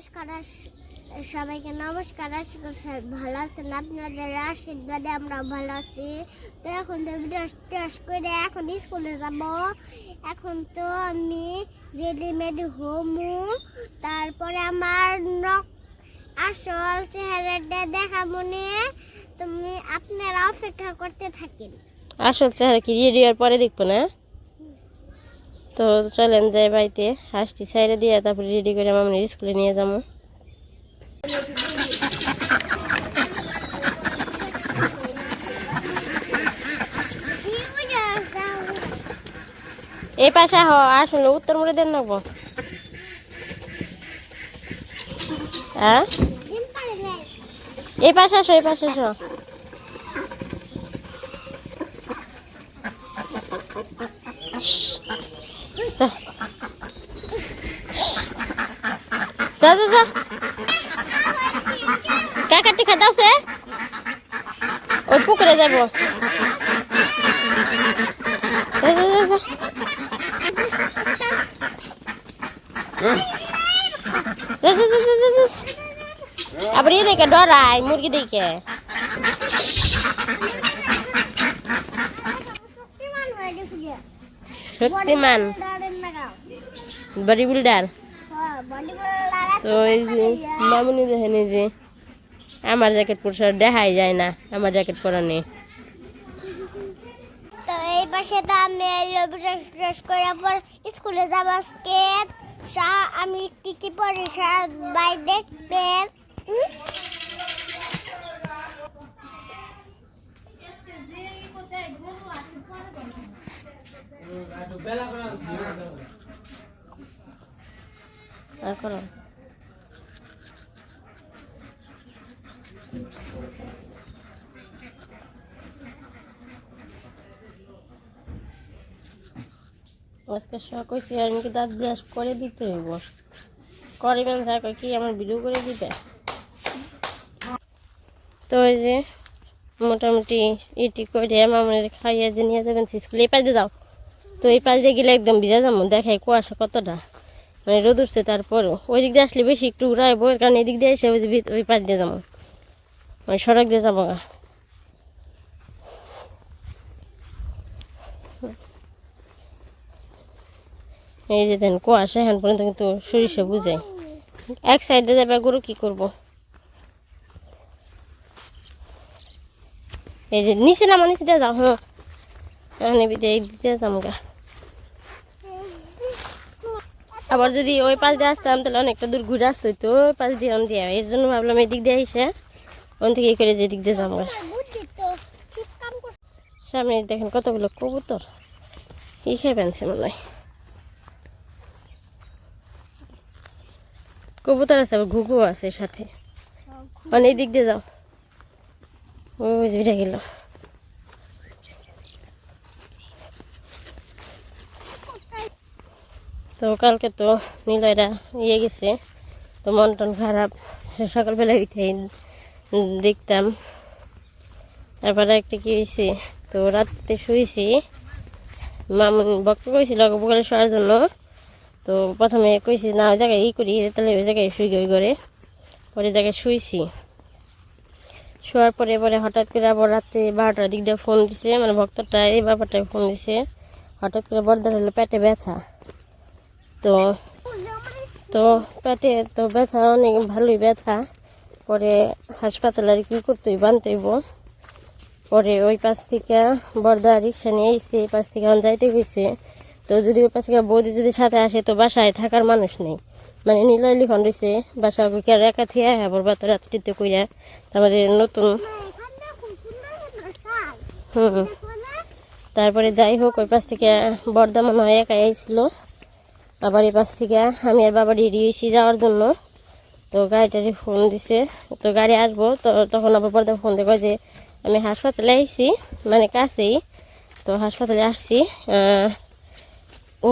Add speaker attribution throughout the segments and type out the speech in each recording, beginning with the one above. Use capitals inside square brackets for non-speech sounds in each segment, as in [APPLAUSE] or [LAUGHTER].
Speaker 1: নমস্কার সবাইকে নমস্কার ভালো আছেন। আপনাদের আশীর্বাদে আমরা ভালো আছি। তো এখন তো করে এখন স্কুলে যাব। এখন তো আমি রেডিমেড হমু তারপরে আমার আসল চেহারাটা দেখা মনে তুমি আপনারা অপেক্ষা করতে থাকেন।
Speaker 2: আসল চেহারা কি? রেডিওর পরে দেখব না? তো চলেন যাই বাড়িতে। হাঁসটি সাইডে দিয়ে তারপরে রেডি করে মামনি স্কুলে নিয়ে যাব। এই পাশে হ আসলে উত্তর মুড়ে দেন নেব হ্যাঁ? এই পাশে আসো এই পাশে আসো। যা যা যা কাকাটি খাতা আছে ওই পুকুরে যাব। আবার এই দেখে ডরাই মুরগি দেখে। শক্তিমান বডি বিল্ডার তো এই যে মামুনি দেখেন এই যে আমার জ্যাকেট পরছে দেখাই যায় না আমার জ্যাকেট পরা নেই।
Speaker 1: তো এই পাশে তো আমি ব্রাশ ট্রাশ করার পর স্কুলে যাব আজকে। আমি কি কি পড়ি সবাই দেখবেন। হুম?
Speaker 2: আর আজকে শখ হয়েছে আর নাকি দাঁত ব্রাশ করে দিতে হইব। কি আমার ভিডিও করে দিতে তো যে মোটামুটি ইটি করে মামনের খাইয়ে যে নিয়ে যাবেন স্কুলে এই পাশ যাও। তো এই পাশ গেলে একদম ভিজা যাব, দেখাই কুয়াশা কতটা। মানে রোদ উঠছে তারপরও ওই দিক দিয়ে আসলে বেশি একটু উড়াইবো এর কারণে এদিক দিয়ে এসে ওই ওই পাশ দিয়ে যাব। ওই সড়ক দিয়ে যাব গা। এই যে দেন কুয়াশা, এখন পর্যন্ত কিন্তু সরিষা বুঝে। এক সাইডে যাবে গরু, কি করব? এই যে নিচে নামা, নিচে দিয়ে যাও। হ্যাঁ দিয়ে যাব গা। আবার যদি ওই পাশ দিয়ে আসতাম তাহলে অনেকটা দূর ঘুরে আসতে হইতো। ওই পাশ দিয়ে অন দিয়ে এর জন্য ভাবলাম এই দিক দিয়ে এসে ওন থেকে করে যে দিক দিয়ে যাব।
Speaker 1: তো
Speaker 2: সামনে দেখেন কতগুলো কবুতর। কি খেয়ে পেনছে মনে হয়। কবুতর আছে আবার ঘুঘু আছে সাথে। মানে এই দিক দিয়ে যাও। ওই যে উঠে তো কালকে তো নীলয়রা ইয়ে গেছে, তো মন টন খারাপ, সে সকালবেলা উঠে দেখতাম। তারপরে একটা কি হয়েছে তো রাত্রে শুয়েছি মামুন বক্ত করেছিল বকালে শোয়ার জন্য, তো প্রথমে কইছি, না, ওই জায়গায় ই করি, তাহলে ওই জায়গায় শুই ওই করে পরে জায়গায় শুয়েছি শোয়ার পরে পরে হঠাৎ করে আবার রাত্রে বারোটার দিক দিয়ে ফোন দিছে মানে ভক্তটা, এই ব্যাপারটায় ফোন দিছে। হঠাৎ করে বর্দার হলো পেটে ব্যথা। তো তো পেটে তো ব্যথা, অনেক ভালোই ব্যথা। পরে হাসপাতালে আর কি করতে হইব আনতে হইব পরে ওই পাশ থেকে বর্দা রিক্সা নিয়ে এসে এই পাশ থেকে এখন যাইতে গেছে তো যদি ওই পাশ থেকে বৌদি যদি সাথে আসে, তো বাসায় থাকার মানুষ নেই। মানে নিলয় লিখন রয়েছে বাসা বুকে একা থেকে আবার বাত রাত্রিতে কইরা তারপরে নতুন হুম। তারপরে যাই হোক, ওই পাশ থেকে বর্দা মনে হয় একা আইছিল। আবার এই পাশ থেকে। আমি আর বাবা রেডি হয়েছি যাওয়ার জন্য। তো গাড়িটারি ফোন দিছে। তো গাড়ি আসব। তো তখন আবার পর্দা ফোন দেখো যে আমি হাসপাতালে আইছি মানে কাছেই। তো হাসপাতালে আসছি।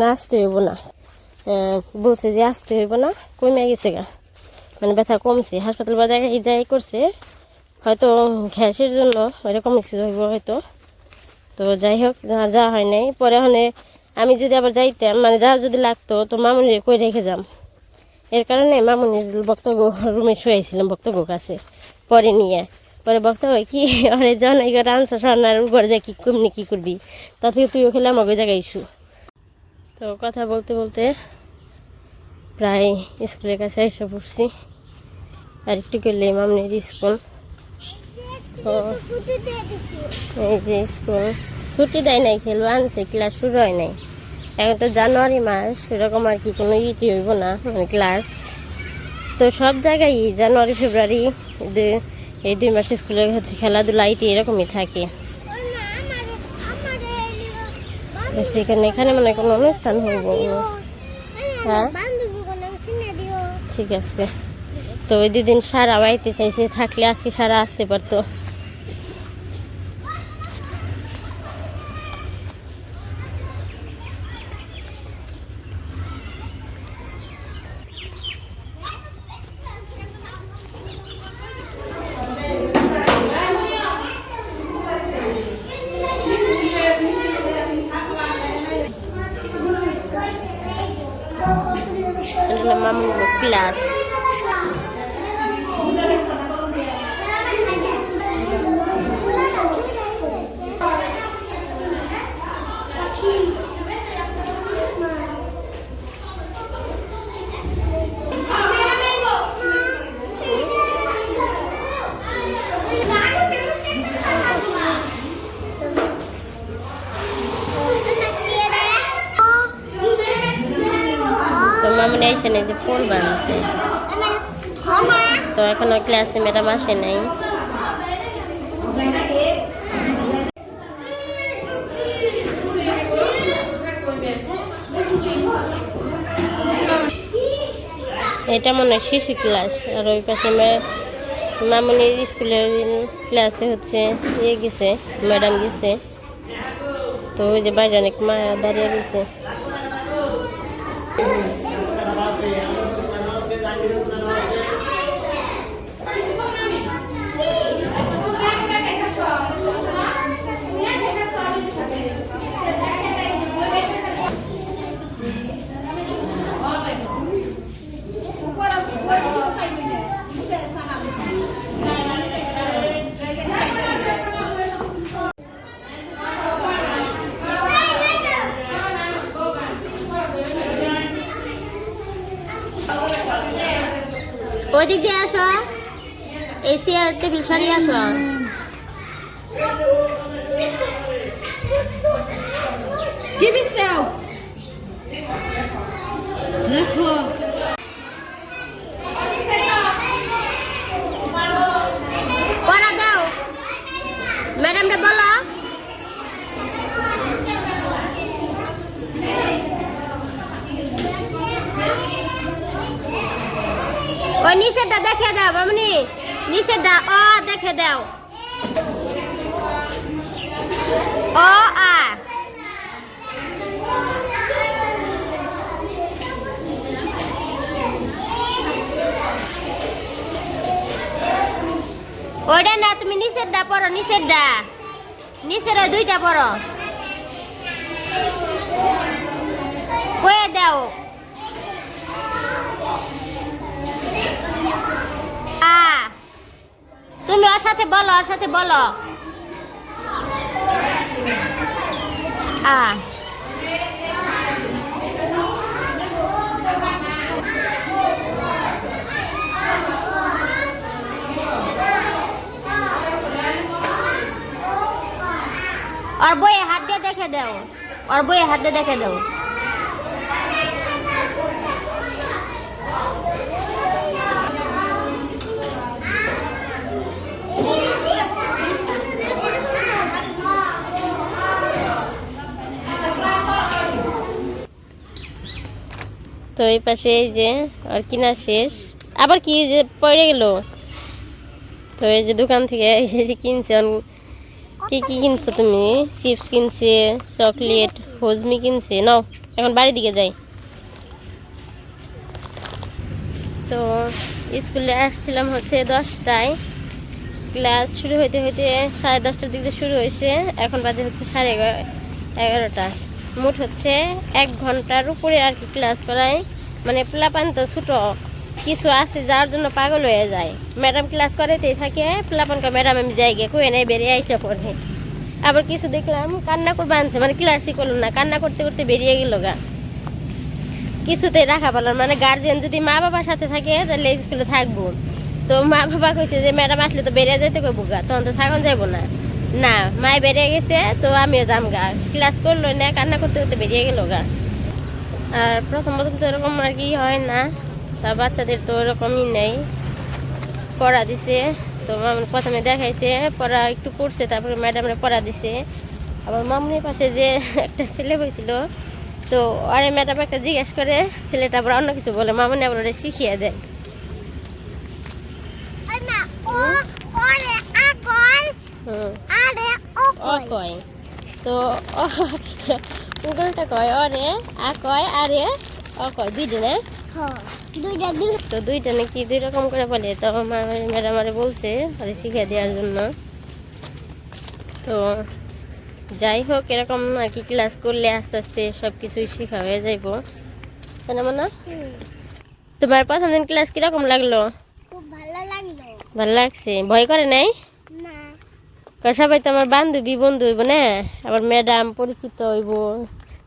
Speaker 2: না, আসতে হইব না। বলছে যে আসতে হইব না। কমে গেছে গা। মানে ব্যথা কমছে। হাসপাতাল বা জায়গায় যাই করছে। হয়তো গ্যাসের জন্য এরকম কিছু হইব হয়তো। তো যাই হোক যাওয়া হয় নাই। পরে ওখানে আমি যদি আবার যাইতাম মানে যা যদি লাগতো, তো মামুনি কই রেখে যাম। এর কারণে মামুনির বক্তব্য রুমে শুয়েছিলাম বক্তব্য কাছে, পরে নিয়ে। পরে বক্তব্য, কি ওরে জন, এই করে আনসার সামনার ঘরে যা কি কমনি কি করবি? তা থেকে তুইও খেলে আমাকে জায়গায় তো কথা বলতে বলতে প্রায় স্কুলের কাছে এসে পড়ছি। আর একটু করলে মামনির স্কুল। এই যে স্কুল, ছুটি দেয় নাই, খেলব আনছে, ক্লাস শুরু হয় নাই। এখন তো জানুয়ারি মাস সেরকম আর কি কোনো ইটি হইব না মানে ক্লাস তো সব জায়গায় জানুয়ারি, ফেব্রুয়ারি এই দুই মাসে স্কুলে হচ্ছে খেলাধুলা ইটি এরকমই থাকে। তো সেখানে, এখানে মানে কোনো অনুষ্ঠান হইব হ্যাঁ? ঠিক আছে। তো ওই দুদিন সারা বাড়িতে চাইছে, থাকলে আজকে সারা আসতে পারতো এটা হলো মামুর ক্লাস তো নেই যে ফুল বানাচ্ছে তো এখনও ক্লাসে ম্যাডাম আসে নাই। এটা মনে হয় শিশু ক্লাস, আর ওই পাশে মামুনির স্কুলে ক্লাসে হচ্ছে ইয়ে গেছে, ম্যাডাম গেছে। তো ওই যে বাইরে অনেক মা দাঁড়িয়ে গেছে ওই দিক দিয়ে আসো এই চেয়ার টেবিল সরিয়ে আসো।
Speaker 3: Give me দেখো
Speaker 2: পড়া দাও ম্যাডামটা বলো ওই নিচেরটা দেখে দাও মামনি নিচেরটা দেখে দাও। অ, আ। ওইটা না, তুমি নিচের ডা পড়ো নিচের ডা নিচের দুইটা পড়ো। কয়ে দাও। তুমি ওর সাথে বলো, ওর সাথে বলো। আ। ওর বইয়ে হাত দিয়ে দেখে দাও। ওর বইয়ে হাত দিয়ে দেখে দাও। তো এই পাশে এই যে, আর কিনা শেষ। আবার কি যে পড়ে গেল? তো এই যে দোকান থেকে কিনছে কি কি কিনছো তুমি? চিপস কিনছে, চকলেট, হজমি কিনছে। নাও, এখন বাড়ির দিকে যাই। তো স্কুলে আসছিলাম হচ্ছে দশটায়। ক্লাস শুরু হইতে হইতে সাড়ে দশটার দিকে শুরু হয়েছে। এখন বাজে হচ্ছে সাড়ে এগারো- এগারোটা। মোট হচ্ছে এক ঘণ্টার উপরে আর কি ক্লাস করায়। মানে প্লাপান তো ছোটো, কিছু আছে যার জন্য পাগল হয়ে যায়। ম্যাডাম ক্লাস করাতেই থাকে প্লাপানকে ম্যাডাম আমি যাই গিয়ে কয়ে নেই, বেরিয়ে আইসা পড়ে আবার কিছু দেখলাম, কান্না করবে আনছে মানে ক্লাসই করল না, কান্না করতে করতে বেরিয়ে গেল গা। কিছুতেই রাখা পারলাম মানে গার্জিয়ান যদি মা বাবার সাথে থাকে, তাহলে স্কুলে থাকব। তো মা বাবা কইছে যে ম্যাডাম আসলে তো বেরিয়ে যেতে কইব গা, তখন তো থাকুন যাব না। না মায় বেরিয়ে গেছে তো আমিও যাম গা। ক্লাস করল না কান্না করতে করতে বেরিয়ে গেল গা। আর প্রথম প্রথম তো এরকম আর কি হয় না তা বাচ্চাদের তো ওরকমই নেই। পড়া দিছে তো মামুন প্রথমে দেখাইছে পড়া একটু করছে তারপরে ম্যাডামরা পড়া দিছে। আবার মামুনের পাশে যে একটা ছেলে হয়েছিল তো আরে ম্যাডাম একটা জিজ্ঞেস করে ছেলেটা আবার অন্য কিছু বলে মামুনি আবার ওরা শিখিয়ে দেয়। হুম। কয়। তো উগলটা কয় অরে আ কয় আরে ও কয় দুইটা না তো দুইটা নাকি দুই রকম করে বলে তো ম্যাডাম আরে বলছে আরে শিখিয়ে দেওয়ার জন্য। তো যাই হোক এরকম আর কি ক্লাস করলে আস্তে আস্তে সব কিছুই শেখা হয়ে যাইব। না মনে? তোমার প্রথম দিন ক্লাস কীরকম লাগল?
Speaker 1: খুব ভালো লাগল।
Speaker 2: ভালো লাগছে। ভয় করে নাই? সবাই তো আমার বান্ধবী, বন্ধু হইব না? আবার ম্যাডাম পরিচিত হইব,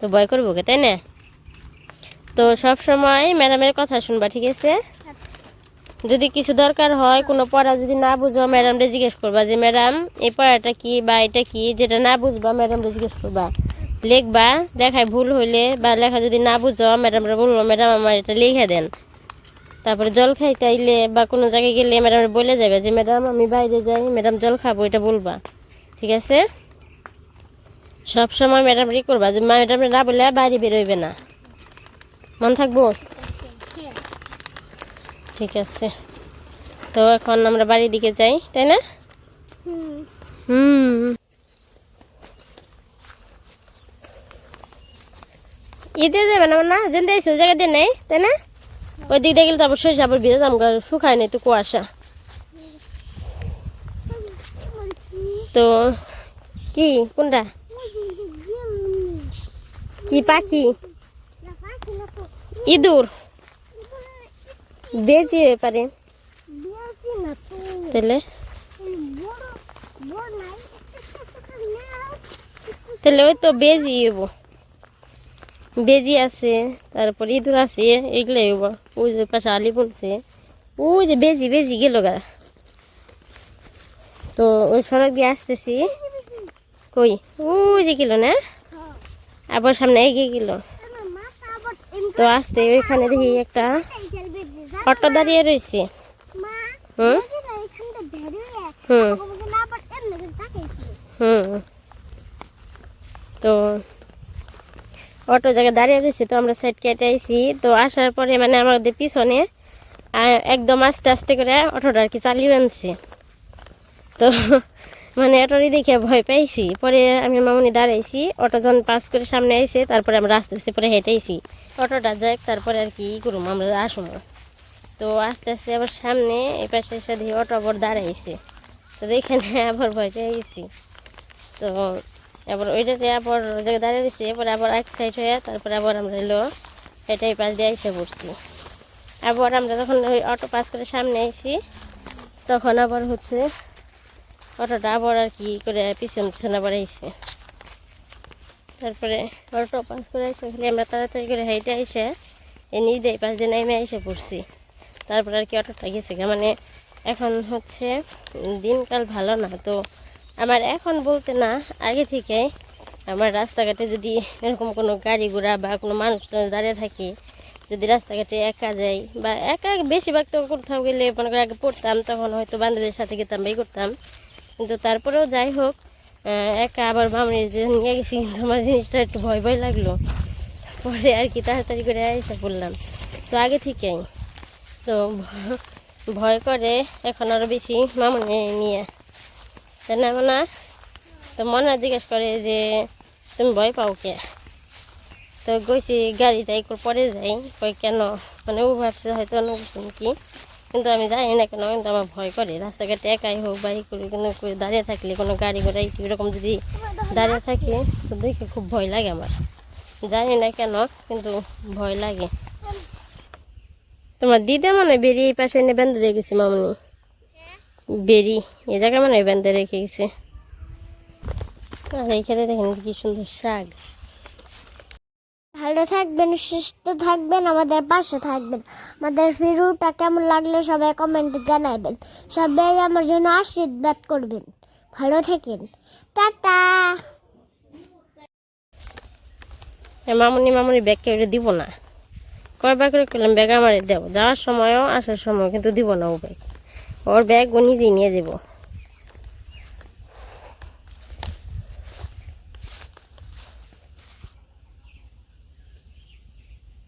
Speaker 2: তো ভয় করব কে তাই না? তো সব সময় ম্যাডামের কথা শুনবা, ঠিক আছে? যদি কিছু দরকার হয়, কোনো পড়া যদি না বুঝো ম্যাডামরে জিজ্ঞেস করবা যে ম্যাডাম এই পড়াটা কি বা এটা কি? যেটা না বুঝবা ম্যাডামরে জিজ্ঞেস করবা। লিখবা লেখায় ভুল হইলে বা লেখা যদি না বুঝো ম্যাডামরা বলব ম্যাডাম আমার এটা লিখে দেন। তারপরে জল খাইতে আইলে বা কোনো জায়গায় গেলে ম্যাডাম বলে যাবে যে ম্যাডাম আমি বাইরে যাই ম্যাডাম জল খাব, এটা বলবা। ঠিক আছে? সব সময় ম্যাডাম ই করবা যে ম্যাডাম না বলে বাইরে বেরোইবে না। মন থাকব? ঠিক আছে। তো এখন আমরা বাড়ির দিকে যাই, তাই না?
Speaker 1: হুম।
Speaker 2: ঈদে যাবে না না যেন জায়গা দিয়ে নেই, তাই না? ওই দিক দিয়ে গেলে তো আবার সরিষা আবার ভিজে যাম শুকায় নেই তো কুয়াশা। তো কি? কোনটা? কি পাখি? ইঁদুর। বেজি পারে। তাহলে? তাহলে ওই তো বেজি হইব বেজি আছে, তারপর ইঁদুর আছে এগুলো ওই যে পাশে আলি বলছে, ওই যে বেজি বেজি গেল গা। তো ওই সড়ক দিয়ে আসতেছি। কই? ওই যে গেল না? আবার সামনে এগিয়ে গেল। তো আসতে ওইখানে দেখি একটা অটো দাঁড়িয়ে রয়েছে। হুম? হুম। হুম। তো অটো জায়গায় দাঁড়িয়ে রয়েছে, তো আমরা সাইড কেটে আইছি। তো আসার পরে মানে আমাদের পিছনে একদম আস্তে আস্তে করে অটোটা আর কি চালিয়ে আনছে। তো [LAUGHS] মানে অটোরই দেখে ভয় পাইছি। পরে আমি মামুনি দাঁড়াইছি, অটো যখন পাস করে সামনে আইসে তারপরে আমরা আস্তে আস্তে পরে হেঁটেছি অটোটা যাক, তারপরে আর কি করুম, আমরা আসুম। তো আস্তে আস্তে আবার সামনে এই পাশে দেখি অটো আবার দাঁড়াইছে। তো এখানে [LAUGHS] আবার ভয় পেয়ে গেছি। তো এবার ওইটাতে আবার জায়গায় দাঁড়িয়ে দিচ্ছি এরপরে আবার এক সাইড হয়ে তারপরে আবার আমরা এলো, এটাই পাশ দিয়ে এসে পড়ছি আবার আমরা যখন ওই অটো পাস করে সামনে এসেছি তখন আবার হচ্ছে অটোটা আবার আর কি করে পিছন পিছন আবার এসে তারপরে অটো পাস করে এসে ফেলে আমরা তাড়াতাড়ি করে হেঁটে এসে এই নিজে পাশ দিয়ে নেমে এসে পড়ছি তারপরে আর কি অটোটা গেছে। মানে এখন হচ্ছে দিনকাল ভালো না, তো আমার এখন বলতে না, আগে থেকে আমার রাস্তাঘাটে যদি এরকম কোনো গাড়ি ঘোড়া বা কোনো মানুষ দাঁড়িয়ে থাকে, যদি রাস্তাঘাটে একা যাই বা একা বেশিরভাগ তো কোথাও গেলে মনে করে আগে পড়তাম, তখন হয়তো বান্ধবীদের সাথে গেতাম বা করতাম। কিন্তু তারপরেও যাই হোক একা আবার মামনি যে নিয়ে গেছি, কিন্তু আমার জিনিসটা একটু ভয় ভয় লাগল। পরে আর কি তাড়াতাড়ি করে এসে পড়লাম তো আগে থেকেই। তো ভয় করে এখন আরও বেশি মামনি নিয়ে না, তো মনে জিজ্ঞেস করে যে, তুমি ভয় পাও কে? তো গেছি গাড়ি যাই পরে যাই। কই, কেন? মানে ও ভাবছে হয়তো নাকি। কিন্তু আমি যাই না কেন, কিন্তু আমার ভয় করে। রাস্তাঘাটে একাই হোক, বাইক করে কোনো দাঁড়িয়ে থাকলে, কোনো গাড়ি ঘোড়া এরকম যদি দাঁড়িয়ে থাকে, তো দেখে খুব ভয় লাগে আমার। জানি না কেন, কিন্তু ভয় লাগে। তোমার দিদা মানে বেরি এই পাশে এনে বেঁধে গেছি মামনি। বেরি এই জায়গায় মানে বেঁধে রেখে গেছে। আর এইখানে দেখেন কি সুন্দর শাক।
Speaker 1: ভালো থাকবেন সুস্থ থাকবেন আমাদের পাশে থাকবেন। আমাদের ভিডিওটা কেমন লাগল সবাই কমেন্টে জানাবেন। সবাই আমার জন্য আশীর্বাদ করবেন। ভালো থাকেন। টাটা!
Speaker 2: এ মামনি মামনি ব্যাগ কেটে দিব না। কয়বার করে করলাম ব্যাগ আমারে দেবো যাওয়ার সময়ও আসার সময় কিন্তু দিব না ও ব্যাগ ওর ব্যাগ ও দিয়ে নিয়ে যাব।